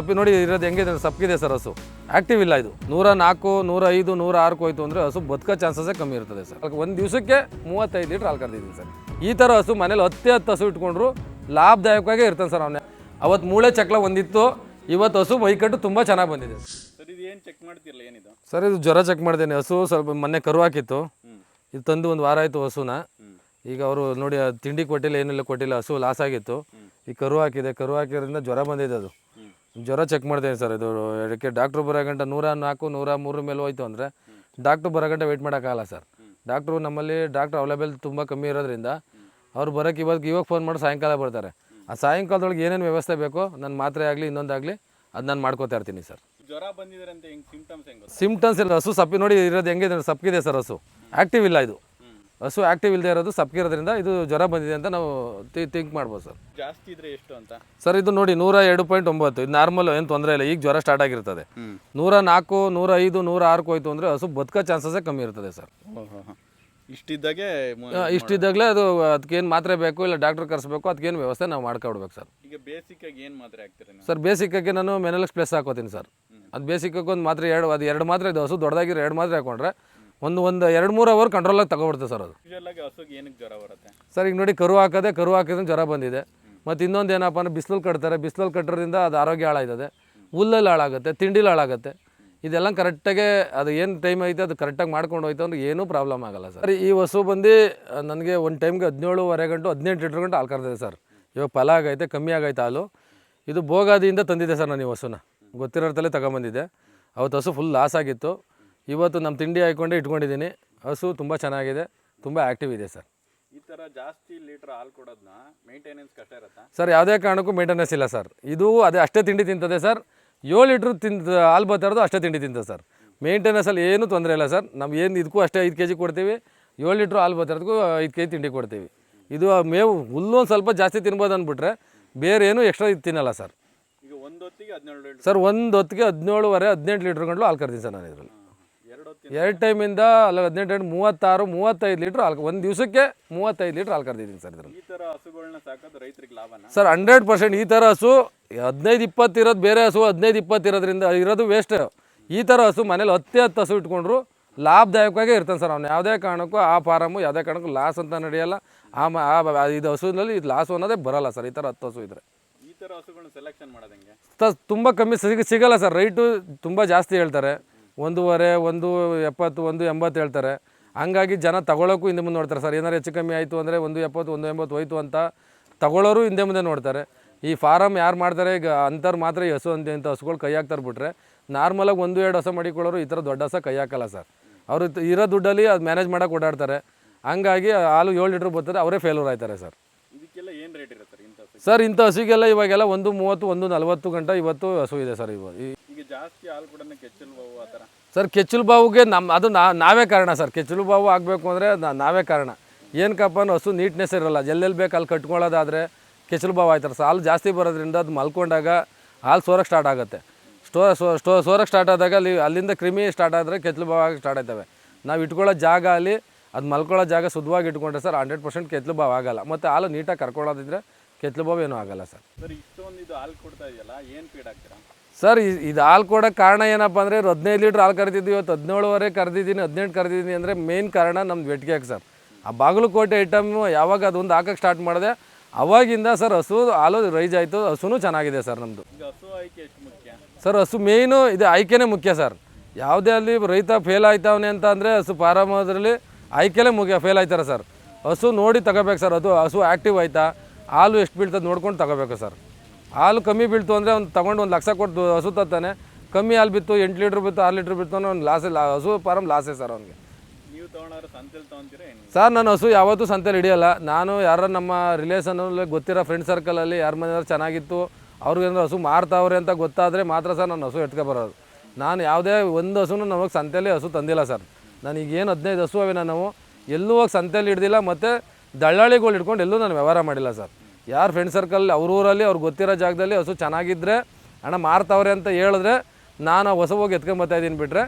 ಸಪ್ಪಿ ನೋಡಿ ಇರೋದು ಹೆಂಗಿದೆ ಸಪ್ಪಿದೆ ಸರ್ ಹಸು. ಆಕ್ಟಿವ್ ಇಲ್ಲ ಇದು. ನೂರ ನಾಲ್ಕು ನೂರ ಐದು ನೂರ ಆರಕ್ಕೆ ಹೋಯ್ತು ಅಂದರೆ ಹಸು ಬದುಕೋ ಚಾನ್ಸಸ್ಸೇ ಕಮ್ಮಿ ಇರ್ತದೆ ಸರ್. ಒಂದು ದಿವಸಕ್ಕೆ ಮೂವತ್ತೈದು ಲೀಟ್ರ್ ಹಾಲು ಕರೆದಿದ್ದೀನಿ ಸರ್. ಈ ಥರ ಹಸು ಮನೇಲಿ ಹತ್ತೇ ಹತ್ತು ಹಸು ಇಟ್ಕೊಂಡ್ರು ಲಾಭದಾಯಕವಾಗೇ ಇರ್ತಾನೆ ಸರ್ ಅವನೇ. ಅವತ್ತು ಮೂಳೆ ಚಕ್ಲ ಒಂದಿತ್ತು ಇವತ್ತು ಹಸು ಮೈಕಟ್ಟು ತುಂಬ ಚೆನ್ನಾಗಿ ಬಂದಿದೆ ಸರ್. ಇದು ಏನು ಚೆಕ್ ಮಾಡ್ತಿರಲ್ಲ ಏನಿದು? ಸರ್ ಇದು ಜ್ವರ ಚೆಕ್ ಮಾಡಿದ್ದೇನೆ ಹಸು ಸ್ವಲ್ಪ ಮೊನ್ನೆ ಕರು ಹಾಕಿತ್ತು. ಇದು ತಂದು ಒಂದು ವಾರ ಆಯಿತು ಹಸುನ. ಈಗ ಅವರು ನೋಡಿ ತಿಂಡಿ ಕೊಟ್ಟಿಲ್ಲ ಏನಿಲ್ಲ ಕೊಟ್ಟಿಲ್ಲ ಹಸು ಲಾಸ್ ಆಗಿತ್ತು. ಈ ಕರು ಹಾಕಿದೆ ಕರು ಹಾಕಿರೋದ್ರಿಂದ ಜ್ವರ ಬಂದಿದೆ ಅದು. ಜ್ವರ ಚೆಕ್ ಮಾಡಿದೆ ಸರ್. ಇದು ಅದಕ್ಕೆ ಡಾಕ್ಟ್ರು ಬರೋ ಗಂಟೆ ನೂರ ನಾಲ್ಕು ನೂರ ಮೂರ ಮೇಲೆ ಹೋಯ್ತು ಅಂದರೆ ಡಾಕ್ಟ್ರು ಬರೋ ಗಂಟೆ ವೆಯ್ಟ್ ಮಾಡೋಕ್ಕಾಗಲ್ಲ ಸರ್. ಡಾಕ್ಟ್ರು ನಮ್ಮಲ್ಲಿ ಡಾಕ್ಟ್ರ್ ಅವೈಲೇಬಲ್ ತುಂಬ ಕಮ್ಮಿ ಇರೋದ್ರಿಂದ ಅವ್ರು ಬರೋಕ್ಕೆ ಇವಾಗ ಇವಾಗ ಫೋನ್ ಮಾಡಿ ಸಾಯಂಕಾಲ ಬರ್ತಾರೆ. ಆ ಸಾಯಂಕಾಲದೊಳಗೆ ಏನೇನು ವ್ಯವಸ್ಥೆ ಬೇಕೋ ನನ್ನ ಮಾತ್ರೆ ಆಗಲಿ ಇನ್ನೊಂದಾಗಲಿ ಅದು ನಾನು ಮಾಡ್ಕೋತಾ ಇರ್ತೀನಿ ಸರ್. ಜ್ವರ ಬಂದಿದ್ರೆ ಸಿಂಪ್ಟಮ್ಸ್ ಇಲ್ಲ ಹಸು ಸಪ್ಪಿ ನೋಡಿ ಇರೋದು ಹೆಂಗಿದೆ ಸಪ್ಪಿದೆ ಸರ್ ಹಸು. ಆ್ಯಕ್ಟಿವ್ ಇಲ್ಲ ಇದು. ಹಸು ಆಕ್ಟಿವ್ ಇಲ್ಲದೆ ಇರೋದು ಸಪ್ಕಿರೋದ್ರಿಂದ ಇದು ಜ್ವರ ಬಂದಿದೆ ಅಂತ ನಾವು ಥಿಂಕ್ ಮಾಡ್ಬೋದು ಸರ್. ಜಾಸ್ತಿ ಇದ್ರೆ ಎಷ್ಟು ಅಂತ? ಸರ್ ಇದು ನೋಡಿ ನೂರ ಎರಡು ಪಾಯಿಂಟ್ ಒಂಬತ್ತು. ಇದು ನಾರ್ಮಲ್ ಏನು ತೊಂದರೆ ಇಲ್ಲ. ಈಗ ಜ್ವರ ಸ್ಟಾರ್ಟ್ ಆಗಿರ್ತದೆ. ನೂರ ನಾಲ್ಕು ನೂರ ಐದು ನೂರ ಆರಕ್ಕೆ ಹೋಯ್ತು ಅಂದರೆ ಹಸು ಬದುಕೋ ಚಾನ್ಸಸ್ಸೇ ಕಮ್ಮಿ ಇರ್ತದೆ ಸರ್. ಇಷ್ಟಿದ್ದಾಗೆ ಇಷ್ಟಿದ್ದಾಗಲೇ ಅದು ಅದಕ್ಕೇನು ಮಾತ್ರೆ ಬೇಕು ಇಲ್ಲ ಡಾಕ್ಟರ್ ಕರೆಸ್ಬೇಕು ಅದಕ್ಕೇನು ವ್ಯವಸ್ಥೆ ನಾವು ಮಾಡ್ಕೊಡ್ಬೇಕು ಸರ್. ಈಗ ಬೇಸಿಕ್ ಆಗಿ ಏನು ಮಾತ್ರೆ ಹಾಕ್ತೀರಿ ಸರ್ ಸರ್ ಬೇಸಿಕ್ಕಾಗಿ ನಾನು ಮೆನಲಕ್ಸ್ ಪ್ಲಸ್ ಹಾಕೋತೀನಿ ಸರ್. ಅದು ಬೇಸಿಕ್ಕಾಗಿ ಒಂದು ಮಾತ್ರೆ ಎರಡು ಅದು ಎರಡು ಮಾತ್ರೆ ಇದು ಹಸು ದೊಡ್ಡದಾಗಿರೋ ಎರಡು ಮಾತ್ರೆ ಹಾಕೊಂಡ್ರೆ ಒಂದು ಒಂದು ಎರಡು ಮೂರು ಅವರ್ ಕಂಟ್ರೋಲಾಗಿ ತಗೊಬಿಡುತ್ತೆ ಸರ್ ಅದು. ಹಸುಗೆ ಏನಕ್ಕೆ ಜ್ವರ ಬರುತ್ತೆ? ಸರ್ ಈಗ ನೋಡಿ ಕರು ಹಾಕದೆ ಕರು ಹಾಕಿದ್ರೆ ಜ್ವರ ಬಂದಿದೆ. ಮತ್ತು ಇನ್ನೊಂದು ಏನಪ್ಪ ಅಂದ್ರೆ ಬಿಸಿಲಲ್ಲಿ ಕಟ್ತಾರೆ. ಬಿಸಿಲಲ್ಲಿ ಕಟ್ಟೋದ್ರಿಂದ ಅದು ಆರೋಗ್ಯ ಹಾಳಾಯ್ತದೆ. ಹುಲ್ಲಲ್ಲಿ ಹಾಳಾಗುತ್ತೆ ತಿಂಡಿಲಿ ಹಾಳಾಗುತ್ತೆ. ಇದೆಲ್ಲ ಕರೆಕ್ಟಾಗಿ ಅದು ಏನು ಟೈಮ್ ಐತೆ ಅದು ಕರೆಕ್ಟಾಗಿ ಮಾಡ್ಕೊಂಡು ಹೋಯ್ತು ಅಂದ್ರೆ ಏನೂ ಪ್ರಾಬ್ಲಮ್ ಆಗಲ್ಲ ಸರ್ ಈ ಹಸು ಬಂದು ನನಗೆ ಒಂದು ಟೈಮ್ಗೆ ಹದಿನೇಳುವರೆ ಗಂಟು ಹದಿನೆಂಟು ಲೀಟ್ರ್ ಗಂಟು ಹಾಲು ಕರ್ತದೆ ಸರ್ ಇವಾಗ ಫಲ ಆಗೈತೆ ಕಮ್ಮಿ ಆಗೈತೆ ಹಾಲು. ಇದು ಭೋಗಾದಿಯಿಂದ ತಂದಿದ್ದೆ ಸರ್ ನಾನು ಈ ಹಸುನ. ಗೊತ್ತಿರೋರ್ತಲೇ ತಗೊಂಬಂದಿದ್ದೆ. ಅವತ್ತು ಹಸು ಫುಲ್ ಲಾಸ್ ಆಗಿತ್ತು. ಇವತ್ತು ನಮ್ಮ ತಿಂಡಿ ಹಾಕೊಂಡೆ ಇಟ್ಕೊಂಡಿದ್ದೀನಿ. ಹಸು ತುಂಬ ಚೆನ್ನಾಗಿದೆ. ತುಂಬ ಆ್ಯಕ್ಟಿವ್ ಇದೆ ಸರ್. ಈ ಥರ ಜಾಸ್ತಿ ಲೀಟ್ರ್ ಹಾಲು ಕೊಡೋದನ್ನ ಮೇಂಟೆನೆನ್ಸ್ ಕಷ್ಟ ಇರುತ್ತಾ? ಸರ್ ಯಾವುದೇ ಕಾರಣಕ್ಕೂ ಮೇಂಟೆನೆನ್ಸ್ ಇಲ್ಲ ಸರ್. ಇದು ಅದೇ ಅಷ್ಟೇ ತಿಂಡಿ ತಿಂತದೆ ಸರ್. ಏಳು ಲೀಟ್ರ್ ತಿಂತ ಹಾಲು ಬರ್ತಾ ಇರೋದು ಅಷ್ಟೇ ತಿಂಡಿ ತಿಂತದೆ ಸರ್. ಮೇಂಟೆನೆನ್ಸಲ್ಲಿ ಏನೂ ತೊಂದರೆ ಇಲ್ಲ ಸರ್. ನಾವು ಏನು ಇದಕ್ಕೂ ಅಷ್ಟೇ ಐದು ಕೆ ಜಿ ಕೊಡ್ತೀವಿ. ಏಳು ಲೀಟ್ರ್ ಹಾಲು ಬರ್ತಾ ಇರೋದಕ್ಕೂ ಐದು ಕೆ ಜಿ ತಿಂಡಿ ಕೊಡ್ತೀವಿ. ಇದು ಮೇವು ಹುಲ್ಲು ಒಂದು ಸ್ವಲ್ಪ ಜಾಸ್ತಿ ತಿನ್ಬೋದು ಅಂದ್ಬಿಟ್ರೆ ಬೇರೆ ಏನೂ ಎಕ್ಸ್ಟ್ರಾ ಇದು ತಿನ್ನಲ್ಲ ಸರ್. ಈಗ ಒಂದು ಹೊತ್ತಿಗೆ ಹದಿನೇಳು ಲೀಟ್ರ್. ಸರ್ ಒಂದು ಹೊತ್ತಿಗೆ ಹದಿನೇಳುವರೆ ಹದಿನೆಂಟು ಲೀಟ್ರ್ ಗಂಟಲು ಹಾಲು ಕರ್ತೀನಿ ಸರ್ ನಾನು ಇದರಲ್ಲಿ ಎರಡು ಎರಡು ಟೈಮಿಂದ ಅಲ್ಲ ಹದಿನೆಂಟು ಎಂಟು ಮೂವತ್ತಾರು ಮೂವತ್ತೈದು ಲೀಟ್ರ್ ಹಾಲು ಒಂದು ದಿವಸಕ್ಕೆ ಮೂವತ್ತೈದು ಲೀಟ್ರ್ ಹಾಲು ಕರೆದಿದ್ದೀನಿ ಸರ್ ಇದರಲ್ಲಿ. ಈ ಥರ ಹಸುಗಳನ್ನ ಸಾಕೋದು ರೈತರಿಗೆ ಲಾಭನ? ಸರ್ ಹಂಡ್ರೆಡ್ ಪರ್ಸೆಂಟ್ ಈ ಥರ ಹಸು ಹದಿನೈದು ಇಪ್ಪತ್ತು ಇರೋದು ಬೇರೆ ಹಸು ಹದಿನೈದು ಇಪ್ಪತ್ತು ಇರೋದ್ರಿಂದ ಇರೋದು ವೇಸ್ಟ್ ಈ ಥರ ಹಸು ಮನೇಲಿ ಹತ್ತೇ ಹತ್ತು ಹಸು ಇಟ್ಕೊಂಡ್ರು ಲಾಭದಾಯಕವಾಗೇ ಇರ್ತಾನೆ ಸರ್ ಅವ್ನು. ಯಾವುದೇ ಕಾರಣಕ್ಕೂ ಆ ಫಾರಮು ಯಾವುದೇ ಕಾರಣಕ್ಕೂ ಲಾಸ್ ಅಂತ ನಡೆಯಲ್ಲ. ಆ ಮ- ಆ ಇದು ಹಸುನಲ್ಲಿ ಇದು ಲಾಸು ಅನ್ನೋದೇ ಬರಲ್ಲ ಸರ್ ಈ ಥರ ಹತ್ತು ಹಸು ಇದ್ದರೆ ಈ ಥರ ಹಸುಗಳನ್ನ ಸೆಲೆಕ್ಷನ್ ಮಾಡೋದಂಗೆ ತ ತುಂಬ ಕಮ್ಮಿ ಸಿಗ ಸಿಗಲ್ಲ ಸರ್ ರೈಟು ತುಂಬ ಜಾಸ್ತಿ ಹೇಳ್ತಾರೆ. ಒಂದೂವರೆ ಒಂದು ಎಪ್ಪತ್ತು ಒಂದು ಎಂಬತ್ತು ಹೇಳ್ತಾರೆ. ಹಂಗಾಗಿ ಜನ ತಗೊಳ್ಳೋಕ್ಕೂ ಹಿಂದೆ ಮುಂದೆ ನೋಡ್ತಾರೆ. ಸರ್ ಏನಾರು ಹೆಚ್ಚು ಕಮ್ಮಿ ಆಯಿತು ಅಂದರೆ ಒಂದು ಎಪ್ಪತ್ತು ಒಂದು ಎಂಬತ್ತು ಹೋಯ್ತು ಅಂತ ತಗೊಳ್ಳೋರು ಹಿಂದೆ ಮುಂದೆ ನೋಡ್ತಾರೆ. ಈ ಫಾರಮ್ ಯಾರು ಮಾಡ್ತಾರೆ? ಈಗ ಅಂಥವ್ರು ಮಾತ್ರ ಈ ಹಸು ಅಂತ ಇಂಥ ಹಸುಗಳು ಕೈ ಹಾಕ್ತಾರೆ ಬಿಟ್ರೆ ನಾರ್ಮಲಾಗಿ ಒಂದು ಎರಡು ಹಸ ಮಡಿಕೊಳ್ಳೋರು ಈ ಥರ ದೊಡ್ಡ ಹಸ ಕೈ ಹಾಕಲ್ಲ ಸರ್. ಅವರು ಇರೋ ದುಡ್ಡಲ್ಲಿ ಅದು ಮ್ಯಾನೇಜ್ ಮಾಡೋಕೆ ಓಡಾಡ್ತಾರೆ. ಹಂಗಾಗಿ ಹಾಲು ಏಳು ಲೀಟ್ರ್ ಬರ್ತಾರೆ ಅವರೇ ಫೇಲ್ಯೂರ್ ಆಯ್ತಾರೆ ಸರ್. ಇದಕ್ಕೆಲ್ಲ ಏನು ರೇಟ್ ಇರುತ್ತೆ ಸರ್ ಇಂಥ ಹಸುಗೆಲ್ಲ ಇವಾಗೆಲ್ಲ ಒಂದು ಮೂವತ್ತು ಒಂದು ನಲ್ವತ್ತು ಗಂಟೆ ಇವತ್ತು ಹಸು ಇದೆ ಸರ್ ಇವಾಗ. ಜಾಸ್ತಿ ಹಾಲು ಕೂಡ ಕೆಚ್ಚಲು ಬಾವು ಆ ಥರ. ಸರ್ ಕೆಚ್ಚಲು ಬಾವುಗೆ ನಮ್ಮ ಅದು ನಾ ನಾವೇ ಕಾರಣ ಸರ್. ಕೆಚ್ಚಲು ಬಾವು ಆಗಬೇಕು ಅಂದರೆ ನಾವೇ ಕಾರಣ. ಏನಕ್ಕಪ್ಪ ಹಸು ನೀಟ್ನೆಸ್ ಇರಲ್ಲ. ಎಲ್ಲೆಲ್ಲಿ ಬೇಕು ಅಲ್ಲಿ ಕಟ್ಕೊಳ್ಳೋದಾದರೆ ಕೆಚ್ಚಲು ಬಾವು ಆಯ್ತಾರೆ ಸರ್. ಹಾಲು ಜಾಸ್ತಿ ಬರೋದ್ರಿಂದ ಅದು ಮಲ್ಕೊಂಡಾಗ ಹಾಲು ಸೋರಕ್ಕೆ ಸ್ಟಾರ್ಟ್ ಆಗುತ್ತೆ. ಸ್ಟೋ ಸ್ಟೋ ಸೋರಕ್ಕೆ ಸ್ಟಾರ್ಟ್ ಆದಾಗ ಅಲ್ಲಿ ಅಲ್ಲಿಂದ ಕ್ರಿಮಿ ಸ್ಟಾರ್ಟ್ ಆದರೆ ಕೆಚ್ಚಲು ಬಾವು ಆಗಿ ಸ್ಟಾರ್ಟ್ ಆಯ್ತವೆ. ನಾವು ಇಟ್ಕೊಳ್ಳೋ ಜಾಗ ಅಲ್ಲಿ ಅದು ಮಲ್ಕೊಳ್ಳೋ ಜಾಗ ಶುದ್ಧವಾಗಿ ಇಟ್ಕೊಂಡ್ರೆ ಸರ್ ಹಂಡ್ರೆಡ್ ಪರ್ಸೆಂಟ್ ಕೆಚ್ಚಲು ಬಾವು ಆಗಲ್ಲ. ಮತ್ತು ಹಾಲು ನೀಟಾಗಿ ಕರ್ಕೊಳ್ಳೋದಿದ್ರೆ ಕೆಚ್ಚಲು ಬಾವು ಏನೂ ಆಗಲ್ಲ ಸರ್. ಸರ್ ಇಷ್ಟೊಂದು ಇದು ಹಾಲು ಕೊಡ್ತಾ ಇದೆಯಲ್ಲ ಏನು ಫೀಡ್ ಹಾಕ್ತೀರಾ? ಸರ್ ಇದು ಹಾಲು ಕೊಡೋಕ್ಕೆ ಕಾರಣ ಏನಪ್ಪ ಅಂದರೆ ಹದಿನೈದು ಲೀಟ್ರ್ ಹಾಲು ಕರೆದಿದ್ದೀವಿ ಇವತ್ತು ಹದಿನೇಳುವರೆ ಕರೆದಿದ್ದೀನಿ ಹದಿನೆಂಟು ಕರೆದಿದ್ದೀನಿ ಅಂದರೆ ಮೇನ್ ಕಾರಣ ನಮ್ದು ವೆಟ್ಗೆ ಸರ್. ಆ ಬಾಗಲಕೋಟೆ ಐಟಮ್ಮು ಯಾವಾಗ ಅದೊಂದು ಹಾಕಕ್ಕೆ ಸ್ಟಾರ್ಟ್ ಮಾಡಿದೆ ಅವಾಗಿಂದ ಸರ್ ಹಸು ಹಾಲು ರೈಜ್ ಆಯಿತು ಹಸುನೂ ಚೆನ್ನಾಗಿದೆ ಸರ್ ನಮ್ಮದು ಸರ್ ಹಸು ಮೇಯ್ನು ಇದು ಆಯ್ಕೆನೇ ಮುಖ್ಯ ಸರ್. ಯಾವುದೇ ಅಲ್ಲಿ ರೈತ ಫೇಲ್ ಆಯ್ತಾವನೆ ಅಂತ ಅಂದರೆ ಹಸು ಪಾರಾಮೋದ್ರಲ್ಲಿ ಆಯ್ಕೆಲೇ ಮುಖ್ಯ ಫೇಲ್ ಆಯ್ತಾರೆ ಸರ್. ಹಸು ನೋಡಿ ತಗೋಬೇಕು ಸರ್ ಅದು ಹಸು ಆ್ಯಕ್ಟಿವ್ ಆಯ್ತಾ ಹಾಲು ಎಷ್ಟು ಬೀಳ್ತದೆ ನೋಡ್ಕೊಂಡು ತಗೋಬೇಕು ಸರ್. ಹಾಲು ಕಮ್ಮಿ ಬೀಳ್ತು ಅಂದರೆ ಅವ್ನು ತಗೊಂಡು ಒಂದು ಲಕ್ಷ ಕೊಟ್ಟು ಹಸು ತತ್ತಾನೆ. ಕಮ್ಮಿ ಹಾಲು ಬಿತ್ತು ಎಂಟು ಲೀಟ್ರ್ ಬಿತ್ತು ಆರು ಲೀಟ್ರ್ ಬಿತ್ತು ಅವ್ನು ಒಂದು ಲಾಸೇ ಲಾ ಹಸು ಪಾರಮ್ ಲಾಸೇ ಸರ್ ಅವ್ನಿಗೆ. ಸರ್ ನಾನು ಹಸು ಯಾವತ್ತೂ ಸಂತೆಲಿ ಹಿಡಿಯಲ್ಲ. ನಾನು ಯಾರ ನಮ್ಮ ರಿಲೇಷನಲ್ಲಿ ಗೊತ್ತಿರೋ ಫ್ರೆಂಡ್ ಸರ್ಕಲಲ್ಲಿ ಯಾರ ಮನೆಯವ್ರು ಚೆನ್ನಾಗಿತ್ತು ಅವ್ರಿಗೇನಾದ್ರು ಹಸು ಮಾರ್ತಾವ್ರೆ ಅಂತ ಗೊತ್ತಾದರೆ ಮಾತ್ರ ಸರ್ ನಾನು ಹಸು ಎತ್ಕೊ ಬರೋದು. ನಾನು ಯಾವುದೇ ಒಂದು ಹಸುನು ನಮಗೆ ಸಂತೆಯಲ್ಲಿ ಹಸು ತಂದಿಲ್ಲ ಸರ್. ನನಗೆ ಏನು ಹದಿನೈದು ಹಸು ಅವೆ ನಾವು ಎಲ್ಲೂ ಹೋಗಿ ಸಂತೆಯಲ್ಲಿ ಹಿಡ್ದಿಲ್ಲ ಮತ್ತು ದಳ್ಳಾಳಿಗಳು ಹಿಡ್ಕೊಂಡು ಎಲ್ಲೂ ನಾನು ವ್ಯವಹಾರ ಮಾಡಿಲ್ಲ ಸರ್. ಯಾರು ಫ್ರೆಂಡ್ ಸರ್ಕಲ್ ಅವ್ರೂರಲ್ಲಿ ಅವ್ರಿಗೆ ಗೊತ್ತಿರೋ ಜಾಗದಲ್ಲಿ ಹಸು ಚೆನ್ನಾಗಿದ್ದರೆ ಹಣ ಮಾರ್ತಾವ್ರೆ ಅಂತ ಹೇಳಿದ್ರೆ ನಾನು ಆ ಹೊಸ ಹೋಗಿ ಎತ್ಕೊಂಬತ್ತಾ ಇದ್ದೀನಿ ಬಿಟ್ಟರೆ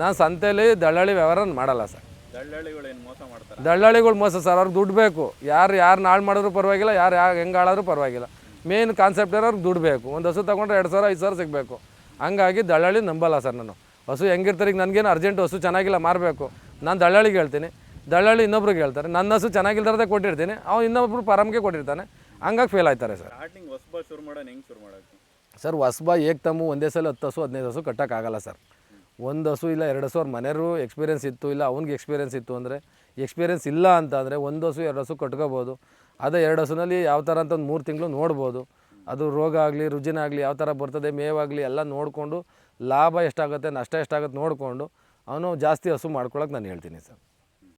ನಾನು ಸಂತೆಯಲ್ಲಿ ದಳ್ಳಾಳಿ ವ್ಯವಹಾರ ಮಾಡಲ್ಲ ಸರ್. ದಳ್ಳಾಳಿಗಳು ಏನು ಮೋಸ ಮಾಡ್ತಾರೆ? ದಳ್ಳಾಳಿಗಳು ಮೋಸ ಸರ್ ಅವ್ರಿಗೆ ದುಡ್ಡು ಬೇಕು. ಯಾರು ಯಾರು ನಾಳು ಮಾಡಿದ್ರು ಪರವಾಗಿಲ್ಲ ಯಾರು ಯಾರು ಹೆಂಗೆ ಆಳಾದ್ರೂ ಪರವಾಗಿಲ್ಲ. ಮೇನ್ ಕಾನ್ಸೆಪ್ಟ್ ಅವ್ರಿಗೆ ದುಡ್ಡು ಬೇಕು. ಒಂದು ಹಸು ತೊಗೊಂಡ್ರೆ ಎರಡು ಸಾವಿರ ಐದು ಸಾವಿರ ಸಿಗಬೇಕು. ಹಂಗಾಗಿ ದಳ್ಳಾಳಿ ನಂಬಲ್ಲ ಸರ್ ನಾನು. ಹಸು ಹೆಂಗಿರ್ತಾರೆ ಈಗ ನನಗೇನು ಅರ್ಜೆಂಟ್ ಹಸು ಚೆನ್ನಾಗಿಲ್ಲ ಮಾರಬೇಕು. ನಾನು ದಳ್ಳಾಳಿಗೆ ಹೇಳ್ತೀನಿ. ದಳ್ಳಾಳಿ ಇನ್ನೊಬ್ರಿಗೆ ಹೇಳ್ತಾರೆ ನನ್ನ ಹಸು ಚೆನ್ನಾಗಿಲ್ಲದೇ ಕೊಟ್ಟಿರ್ತೀನಿ. ಅವ್ನು ಇನ್ನೊಬ್ರು ಪರಮ್ಗೆ ಕೊಟ್ಟಿರ್ತಾನೆ. ಹಂಗಾಗಿ ಫೇಲ್ ಆಯ್ತಾರೆ ಸರ್. ಸ್ಟಾರ್ಟಿಂಗ್ ಹೊಸಬ ಶುರು ಮಾಡೋಣ ಹೆಂಗೆ ಶುರು ಮಾಡೋಕ್ಕೆ ಸರ್ ಹೊಸಬ ಏಕ್ ತಮ್ಮು ಒಂದೇ ಸಲ ಹತ್ತು ಹಸು ಹದಿನೈದು ಹಸು ಕಟ್ಟೋಕ್ಕಾಗಲ್ಲ ಸರ್. ಒಂದು ಹಸು ಇಲ್ಲ ಎರಡು ಹಸು ಅವ್ರ ಮನೆಯವರು ಎಕ್ಸ್ಪೀರಿಯನ್ಸ್ ಇತ್ತು ಇಲ್ಲ ಅವ್ನಿಗೆ ಎಕ್ಸ್ಪೀರಿಯನ್ಸ್ ಇತ್ತು ಅಂದರೆ ಎಕ್ಸ್ಪೀರಿಯನ್ಸ್ ಇಲ್ಲ ಅಂತ ಅಂದರೆ ಒಂದು ಹಸು ಎರಡು ಹಸು ಕಟ್ಕೋಬೋದು. ಅದೇ ಎರಡು ಹಸುನಲ್ಲಿ ಯಾವ ಥರ ಅಂತ ಒಂದು ಮೂರು ತಿಂಗಳು ನೋಡ್ಬೋದು. ಅದು ರೋಗ ಆಗಲಿ ರುಜಿನ ಆಗಲಿ ಯಾವ ಥರ ಬರ್ತದೆ ಮೇವಾಗಲಿ ಎಲ್ಲ ನೋಡಿಕೊಂಡು ಲಾಭ ಎಷ್ಟಾಗುತ್ತೆ ನಷ್ಟ ಎಷ್ಟಾಗುತ್ತೆ ನೋಡಿಕೊಂಡು ಅವನು ಜಾಸ್ತಿ ಹಸು ಮಾಡ್ಕೊಳಕ್ಕೆ ನಾನು ಹೇಳ್ತೀನಿ ಸರ್.